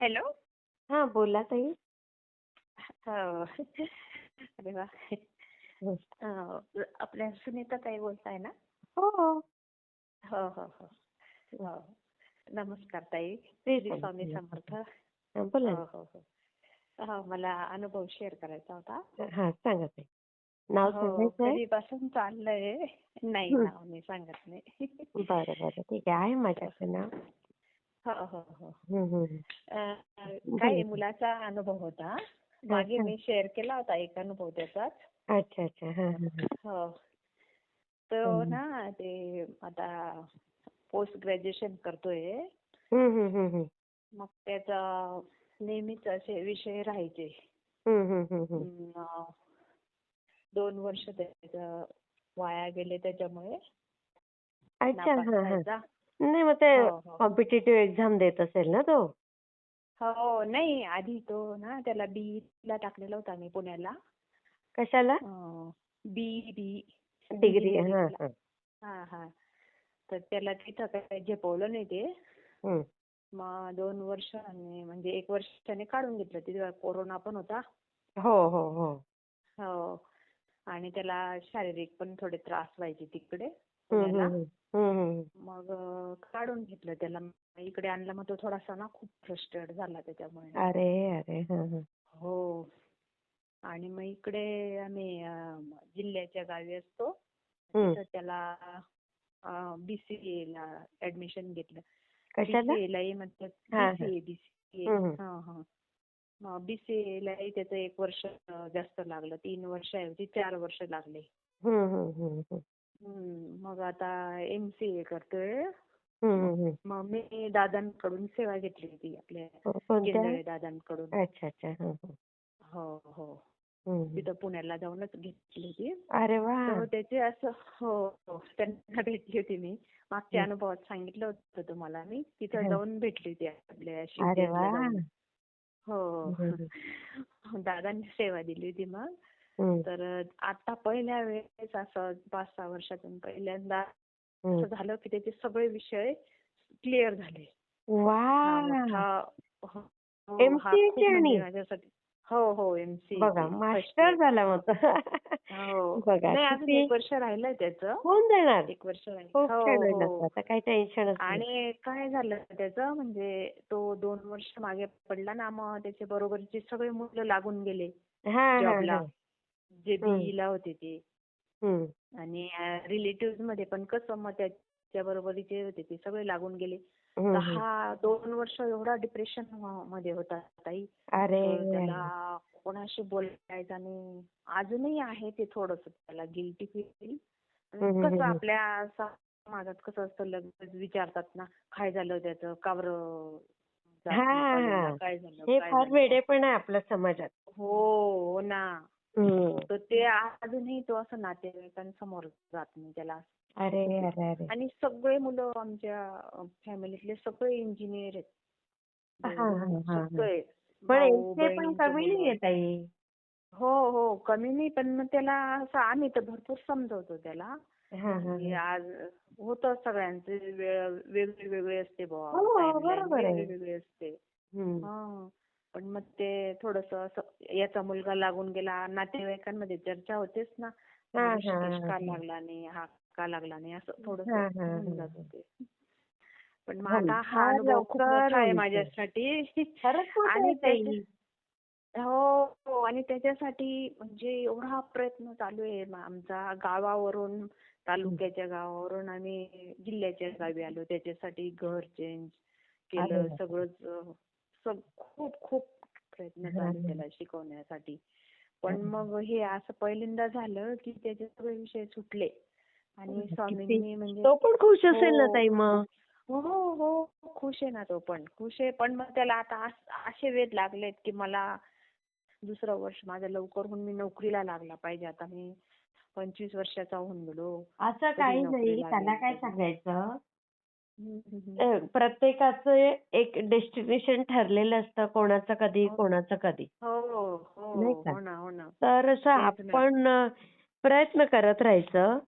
Hello. हा बोला ताई. हो अरे वा. हं. आपल्या सुनीता ताई बोलताय ना? हो हो. हो हो हो. नमस्कार ताई. श्री स्वामी समर्थ. बोला हो हो मला अनुभव शेअर करायचा होता. हा सांगा ताई. नाव कधीपासून चाललंय? नाही. नाव मी सांगत नाही. बरं बरं. ठीक आहे. आहे माझ्याकडे नाव हो हो हो. काय मुलाचा अनुभव होता. मागे. मी शेअर केला होता एक अनुभव त्याचाच. अच्छा अच्छा. हा तो. ना ते आता पोस्ट ग्रॅज्युएशन करतोय. मग त्याचा नेहमीच असे विषय राहायचे. दोन वर्ष त्याचं वाया गेले त्याच्यामुळे. अच्छा. नापास व्हायचा नाही मग ते हो हो. कॉम्पिटिटिव्ह एक्झाम देत असेल ना तो. हो नाही आधी तो ना त्याला बी ला टाकलेला होता मी पुण्याला. कशाला? बी बी डिग्री हा. हा. हा हा. तर त्याला तिथं काही झेपवलं नाही ते. हं. मग दोन वर्षांनी म्हणजे एक वर्षाने काढून घेतलं. तिथे कोरोना पण होता. हो हो हो. हो. आणि त्याला शारीरिक पण थोडे त्रास व्हायचे तिकडे. मग काढून घेतलं त्याला. इकडे आणलं मग तो थोडासा ना खूप फ्रस्ट्रेट झाला त्याच्यामुळे. अरे अरे. हा आणि मग इकडे आम्ही जिल्ह्याच्या गावी असतो. तिथं त्याला बीसीए ला ऍडमिशन घेतलं. बीसीए लाही म्हणतात. बीसीए बीसीए बीसीए लाही त्याचं एक वर्ष जास्त लागलं. तीन वर्षाऐवजी चार वर्ष लागले. मग आता एमसीए करतोय. हं, हं, हं. मग मी दादांकडून सेवा घेतली होती आपल्या कोणत्या? केंदळे दादांकडून. अच्छा अच्छा. हं, हं. हो हो. हं, हं. तिथं पुण्याला जाऊनच घेतली होती. तर त्याचे असं हो हो. त्यांना भेटली होती मी. मागच्या अनुभवात सांगितलं होतं तुम्हाला मी. तिथं हं. जाऊन भेटली होती आपल्या वा! जाऊन. हो. हं, हं. दादांनी सेवा दिली होती मग. हं, तर आता पहिल्या वेळेस असं पाच सहा वर्षातून पहिल्यांदा. असं झालं की त्याचे सगळे विषय क्लिअर झाले. हा हो, आणि म्हणजे हो हो एमसीए मास्टर झाला मग. हो. नाही अजून एक वर्ष राहिलंय त्याचं. होऊन जाणार. एक वर्ष राहिलं. खूप छान होईल आता काही टेन्शनच नाही. आणि काय झालं त्याचं म्हणजे तो दोन वर्ष मागे पडला ना मग त्याचे बरोबरचे सगळे मुलं लागून गेले जॉबला जे हम्म. बीई ला होते ते. आणि रिलेटिव्हमध्ये पण कसं मग त्याच्या बरोबरीचे होते ते सगळे लागून गेले तर हं. दोन वर्ष एवढा डिप्रेशनमध्ये होता ताई त्याला कोणाशी बोलायचा नाही अजूनही आहे ते थोडस त्याला गिल्टी फील कसं. आपल्या समाजात कसं असतं लगेच विचारतात ना काय झालं त्याचं का बरं? काय झालं हे फार झालं वेडे पण आहे आपल्या समाजात हो हो ना. तर ते अजूनही तो असं नातेवाईकांसमोर जात नाही त्याला अरे अरे अरे. आणि सगळे मुलं आमच्या फॅमिलीतले सगळे इंजिनियर आहेत. हा, हा, हा, हा. सगळे पण भाऊ, ताई. हो हो कमी नाही पण मग त्याला असं आम्ही तर भरपूर समजवतो त्याला. हा हा की आज होतं सगळ्यांचे वेळ वेगळी वेगळी असते बुवा हो. वेगळी वेगळी असते. पण मग ते थोडस असं याचा मुलगा लागून गेला नातेवाईकांमध्ये चर्चा होतेच ना ऋषिकेश का हा. लागला नाही हा का लागला नाही असं थोडस होऊन. जातं ते पण मग. आता हा अनुभव खूप मोठा आहे. माझ्यासाठी आणि. त्याच्या- हो हो आणि त्याच्यासाठी म्हणजे एवढा प्रयत्न चालू आहे आमचा गावावरून तालुक्याच्या गावावरून आम्ही जिल्ह्याच्या गावी आलो त्याच्यासाठी घर चेंज केलं. सगळंच खूप खूप प्रयत्न हा, चालू हा. त्याला शिकवण्यासाठी. पण अरे. मग हे असं पहिल्यांदा झालं की त्याचे सगळे विषय सुटले. आणि किती स्वामींनी म्हणजे तो पण खुश असेल ना हो. ताई मग? हो हो. खुश आहे ना तो पण. खुश आहे. पण मग त्याला आता अस- वेध लागलेत की मला दुसरं वर्ष माझं लवकर होऊन मी नोकरीला लागला पाहिजे. आता मी पंचवीस वर्षाचा होऊन गेलो. असं काही नाही. त्याला काय. सांगायचं हम्म, हम्म, हम्म. अ, प्रत्येकाचं एक डेस्टिनेशन ठरलेलं असतं कोणाचं कधी हो. कोणाचं कधी. हो हो. नाही का? तर असं. आपण प्रयत्न करत राहायचं.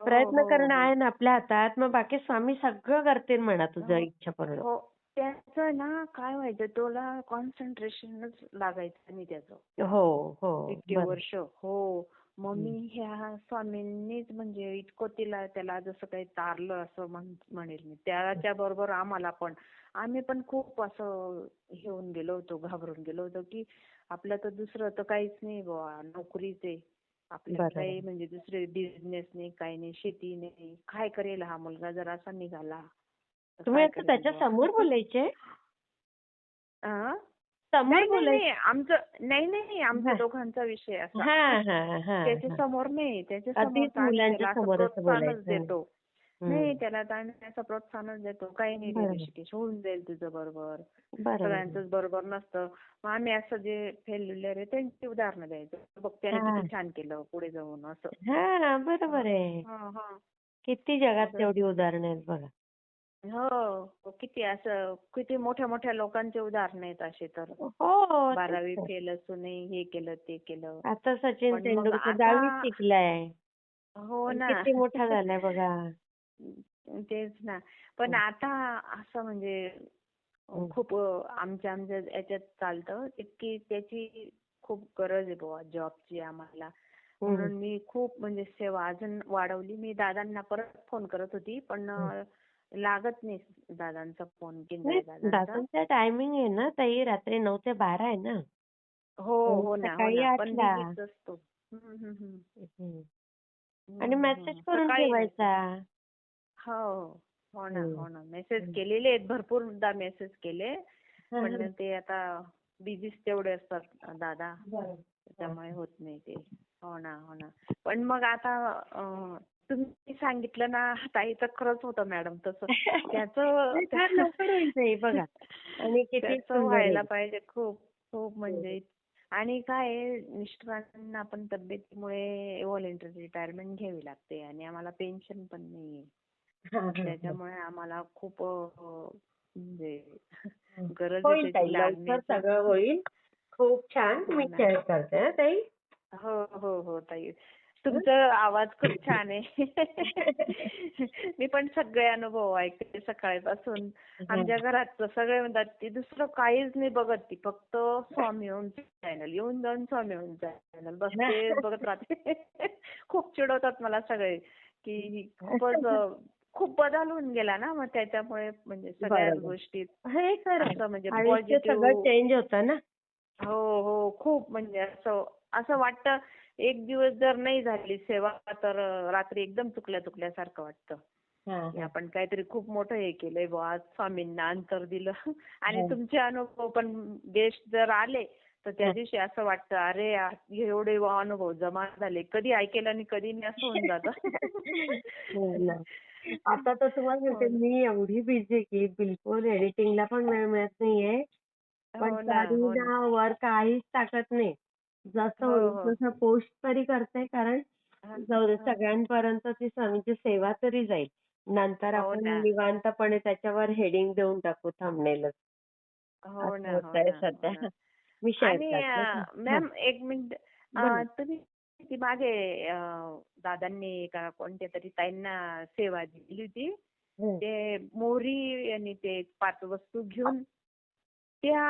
प्रयत्न करणं. आहे ना आपल्या हातात मग बाकी स्वामी सगळं करतील म्हणा तुझं. इच्छा पूर्ण हो. त्याचं ना काय व्हायचं तुला कॉन्सन्ट्रेशनच लागायचं नाही त्याचं. हो हो. इतके वर्ष. हो. मग मी ह्या स्वामींनीच म्हणजे इतकं तिला त्याला जसं काही तारलं असं म्हण म्हणेल मी. त्याच्या बरोबर आम्हाला पण. आम्ही पण खूप असं हे होऊन गेलो होतो घाबरून गेलो होतो की आपलं तर दुसरं तर काहीच नाही बुवा नोकरीच आहे. आपल्याला काही म्हणजे दुसरे बिझनेस नाही काही नाही शेती नाही. काय करेल हा मुलगा जर असा निघाला? तुम्ही त्याच्या? समोर बोलायचे? समोर बोलायचे. आमचं नाही नाही आमच्या. दोघांचा विषय असा. हा हा हा त्याच्या. समोर नाही त्याच्यासमोर देतो. नाही त्याला असं प्रोत्साहनच देतो. काही नाही ऋषिकेश होऊन जाईल तुझं बरोबर. सगळ्यांचंच बरोबर नसतं. मग आम्ही असं जे फेल्युलर आहे त्यांची उदाहरणं द्यायचं. बघ त्याने. किती छान केलं पुढे जाऊन असं. हा बरोबर आहे. किती जगात. तेवढी उदाहरणं आहेत बघा. हो किती असं किती मोठ्या मोठ्या लोकांचे उदाहरणं आहेत असे तर. हो बारावी. फेल असूनही हे केलं ते केलं. आता सचिन पण मग तेंडुलकर आता- दहावीत शिकलाय. हो पण ना. किती मोठा झालाय बघा. तेच ना. पण हं. आता असं म्हणजे हं. खूप आमच्या आमच्या याच्यात चालतं. की त्याची खूप गरज आहे बुवा जॉबची आम्हाला. म्हणून मी खूप म्हणजे सेवा अजून वाढवली. मी दादांना परत फोन करत होती. पण लागत नाही दादांचा फोन दादांचा. टायमिंग आहे ना ताई रात्री नऊ ते बारा आहे ना. हो हो ना हो सकाळी ना. बिझीच असतो. आणि मेसेज. करून ठेवायचा. हो हो ना. हो ना. मेसेज. केलेले आहेत भरपूरदा मेसेज केले. हा, पण हा. ते आता बिझीच तेवढे असतात दादा. त्यामुळे होत नाही ते. हो ना हो ना. पण मग आता तुम्ही सांगितलं ना ताई तर खरंच होतं मॅडम तसं. त्याचं फार लवकर बघा. आणि किती व्हायला. पाहिजे खूप खूप म्हणजे. आणि काय मिस्टरांना पण तब्येतीमुळे व्हॉलेंटरी रिटायरमेंट घ्यावी लागते आणि आम्हाला पेन्शन पण नाहीये. त्याच्यामुळे आम्हाला खूप म्हणजे. गरज लवकर सगळं होईल. खूप छान. हो मी ना. शेअर करते ताई. हो हो हो ताई. तुमचा आवाज खूप छान आहे. मी पण सगळे अनुभव ऐकते सकाळपासून. आमच्या घरात सगळे म्हणतात ती दुसरं काहीच नाही बघत ती फक्त स्वामी ओम चॅनल येऊन जाऊन स्वामी ओम चॅनल बस तेच बघत राहते. खूप चिडवतात मला सगळे की खूपच खूप बदल होऊन गेला ना मग त्याच्यामुळे म्हणजे सगळ्याच. गोष्टीत हे खरं म्हणजे सगळं positive- चेंज होतं ना. हो हो खूप म्हणजे असं असं वाटतं एक दिवस जर नाही झाली सेवा तर रात्री एकदम चुकल्या चुकल्यासारखं वाटतं हा, की हा. आपण काहीतरी खूप मोठं हे केलंय बुवा आज स्वामींना अंतर दिलं आणि हो. तुमचे अनुभव पण गेस्ट जर आले तर त्या हा. दिवशी असं वाटतं अरे एवढे अनुभव जमा झाले कधी ऐकेल आणि कधी नाही असं होऊन हो. जातं आता तर तुम्हाला हो सांगते. मी एवढी बिझी की बिलकुल एडिटिंगला पण वेळ मिळत नाहीये पण हो हो वर काहीच टाकत नाही. जसं हो होईल तसं पोस्ट तरी करते कारण. सगळ्यांपर्यंत ती स्वामींची सेवा तरी जाईल. नंतर आपण. निवांतपणे त्याच्यावर हेडिंग देऊन टाकू थांबनेलच. असं हो होतंय सध्या. मी शेअर करते. मॅम एक मिनिट. तुम्ही ती मागे दादांनी का कोणत्या तरी ताईंना सेवा दिली होती. ते मोहरी आणि ते पाच वस्तू घेऊन त्या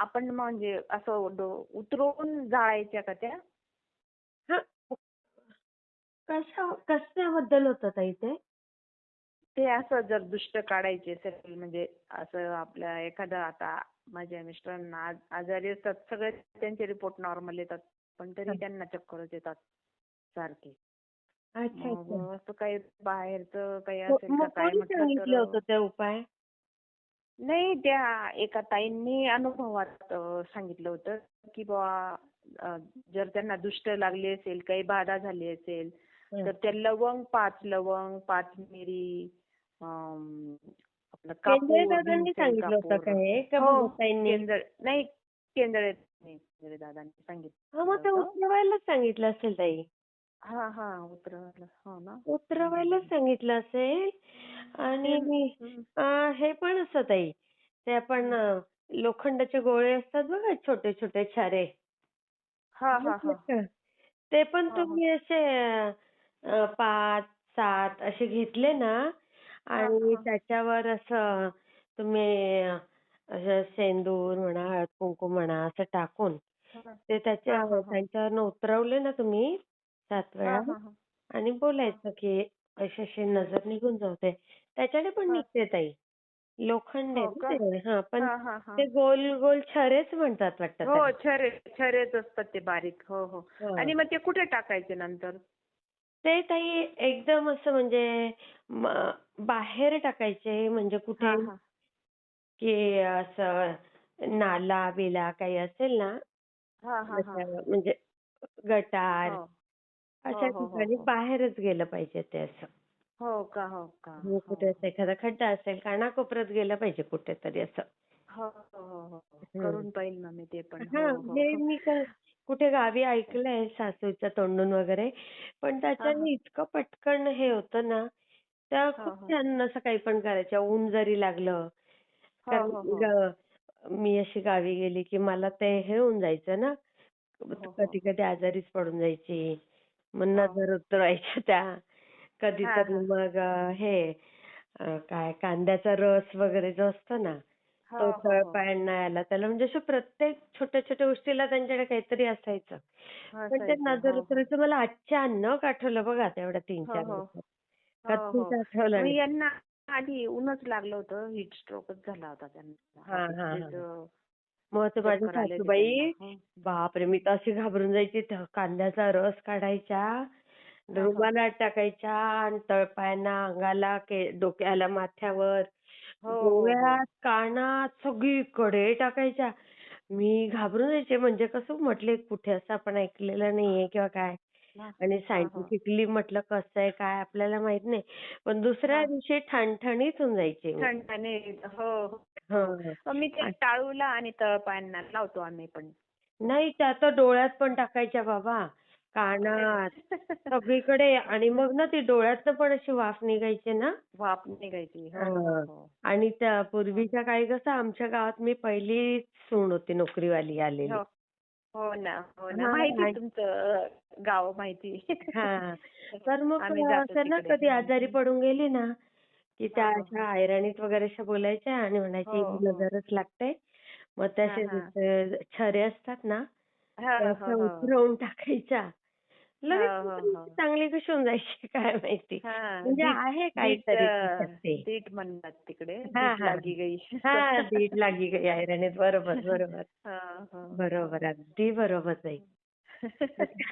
आपण म्हणजे असं उतरवून जाळायच्या का त्या. कशा कशाबद्दल होतं ताई ते? ते असं जर दुष्ट काढायचे असेल म्हणजे असं आपल्या एखादा आता माझ्या मिस्टरांना आज- आजारी असतात सगळे त्यांचे रिपोर्ट नॉर्मल येतात पण तरी. त्यांना चक्करच येतात सारखे. अच्छा मग असं काही बाहेरचं काही असेल मग काय कोणी म्हटलं सांगितलं होतं तर ते उपाय? नाही त्या एका ताईंनी अनुभवात सांगितलं होतं की बुवा जर त्यांना दुष्ट लागली असेल काही बाधा झाली असेल. तर त्या लवंग पाच लवंग पाच मिरी आपलं सांगितलं होतं का हे? का केंद्र नाही केंद्रे दादांनी सांगितलं मग ते होतं. उतरवायलाच सांगितलं असेल ताई. हा हा हो ना उतरवायलाच सांगितलं असेल आणि हे पण असतं ताई ते आपण लोखंडाचे गोळे असतात बघा छोटे छोटे छारे हा हा हा? ते पण. तुम्ही असे अं, पाच सात असे घेतले ना आणि. त्याच्यावर असं तुम्ही असं सेंदूर म्हणा, हळद कुंकू म्हणा असं टाकून. ते त्याच्या. त्यांच्यावरनं उतरवले ना तुम्ही सात हा, वेळा हा, हा. आणि बोलायचं की अशी अशी नजर निघून जाऊ दे. त्याच्याने पण हा. निघते ताई. लोखंड आहे हो ना? ते. हां पण हा, हा, हा. ते गोल गोल छरेच म्हणतात वाटतं हो त्याला. छरे छरेच असतात ते बारीक हो हो हां. आणि मग ते कुठे टाकायचे नंतर ते ताई एकदम असं म्हणजे बाहेर टाकायचे म्हणजे कुठे हा हा की असं नाला बिला काही असेल ना हा हा हा म्हणजे गटार हो अशा हो, हो, ठिकाणी हो. बाहेरच गेलं पाहिजे ते असं. हो का हो का आणि हो कुठे असं एखादा खड्डा असेल कानाकोपऱ्यात गेलं पाहिजे कुठेतरी असं. हो हो हो हो हं. मी ते पण हो हां, हो हे हो. मी क- कुठे गावी ऐकलंय सासूच्या तोंडून वगैरे पण हा, त्याच्याने हा. इतकं पटकन हे होतं ना त्या हो, खूप हो. छान असं काही पण करायच्या ऊन जरी लागलं हो, कारण हो, हो. मी अशी गावी गेली की मला ते हे होऊन जायचं ना हो, हो. कधी कधी आजारीच पडून जायची मग हो. नजर उतरवायच्या त्या कधीतरी. मग हे काय कांद्याचा रस वगैरे जो असतो ना हो, तो हो, हो. तळपायांना आला त्याला म्हणजे असं प्रत्येक छोट्या छोट्या गोष्टीला त्यांच्याकडे काहीतरी असायचं पण ते. नजर. उतरायचं मला अचानक आठवलं बघा तेवढ्या तीन चार. दिवसात. कधीच आठवलं नाही यांना आधी ऊनच लागलं होतं हीट स्ट्रोकच झाला होता त्यांना हा हा हा मग माझ्या सासूबाई. बापरे मी तर अशी घाबरून जायची. कांद्याचा रस काढायच्या. रुमालात टाकायच्या आणि तळपायांना अंगाला डोक्याला माथ्यावर. हो, हो, हो. डोळ्यात कानात सगळीकडे टाकायच्या. मी घाबरून जायचे. म्हणजे कसं म्हटले कुठे असं आपण ऐकलेलं नाहीये किंवा काय. आणि. सायंटिफिकली म्हटलं कसं आहे काय आपल्याला माहीत नाही. पण दुसऱ्या. दिवशी ठणठणीत होऊन जायची मी ते टाळूला आणि तळपायांना लावतो आम्ही पण. नाही त्या तर डोळ्यात पण टाकायच्या बाबा. कानात सगळीकडे. आणि मग ना ती डोळ्यातनं पण अशी वाफ निघायची ना? वाफ निघायची. हो हो हं. आणि त्या पूर्वीच्या काळी कसं आमच्या गावात मी पहिली सून होती नोकरीवाली आलेली. हो ना हो ना. माहिती तुमचं गाव माहिती. हा. तर मग असं ना. कधी आजारी पडून गेली ना की त्या हो, हो, अशा ऐरणीत वगैरे अशा बोलायच्या आणि म्हणायची हो, ही हो. नजरच लागते मग त्या हा, हा. दुसरे छरे असतात ना हा, त्या हो, अशा हो. उतरवून टाकायच्या लगेच हो, हो, ती हो. चांगली कशी होऊन जायची काय माहिती हा, म्हणजे आहे काहीतरी ती दीट म्हणतात तिकडे हा, दीट हा. लागी गई हा लागी ऐरणीत बरोबर बरोबर हा, हा. बरोबर अगदी बरोबर ताई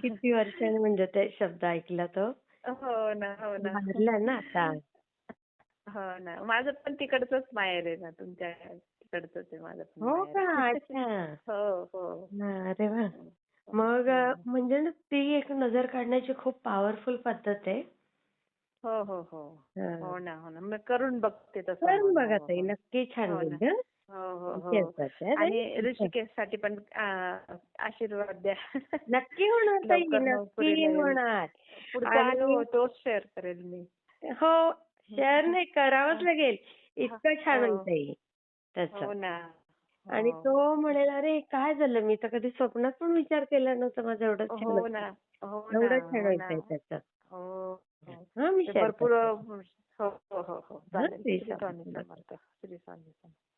किती वर्षांनी म्हणजे ते शब्द ऐकला तो हो ना हो ना. हो ना. माझं पण तिकडचंच माहेर आहे ना तुमच्या तिकडचंच आहे माझं पण हो माहेर हो हो. हा, अरे वा. मग अ, म्हणजे ना ती एक नजर काढण्याची खूप पॉवरफुल पद्धत आहे. हो हो हो. हा. हो ना हो ना. मी करून बघते तसं करून. बघा हो, ताई. हो. नक्की छान हो होईल. हं? हो हो हो. हं, आणि? ऋषिकेशसाठी पण आशीर्वाद द्या. नक्की होणार ताई. नक्की. होणार. पुढचा आणि- अनुभव तोच शेअर करेल मी. हो शेअर नाही करावंच लागेल. इतकं छान हो. ताई त्याचं हो आणि हो. तो म्हणेल अरे काय झालं? मी तर कधी स्वप्नात पण विचार केला नव्हता माझं एवढं छान हो हो ना. एवढं छान ताई त्याचं. हो. मी ते शेअर भरपूर करते. हो हो. हो चालेल. श्री श्री स्वामी स्वामी समर्थ. समर्थ. श्री स्वामी समर्थ.